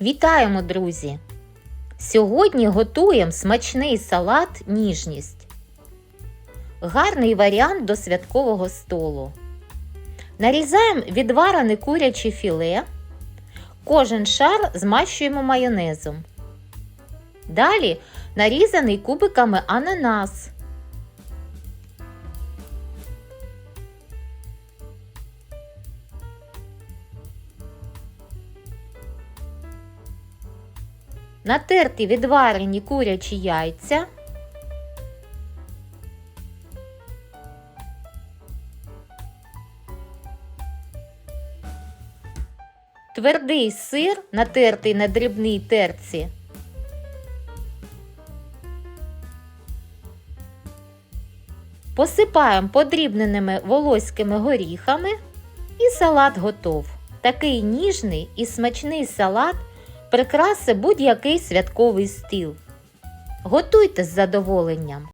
Вітаємо, друзі! Сьогодні готуємо смачний салат ніжність. Гарний варіант до святкового столу. Нарізаємо відварене куряче філе. Кожен шар змащуємо майонезом. Далі нарізаний кубиками ананас. Натерті відварені курячі яйця. Твердий сир, натертий на дрібній терці. Посипаємо подрібненими волоськими горіхами і салат готов. Такий ніжний і смачний салат прикраси будь-який святковий стіл. Готуйте з задоволенням!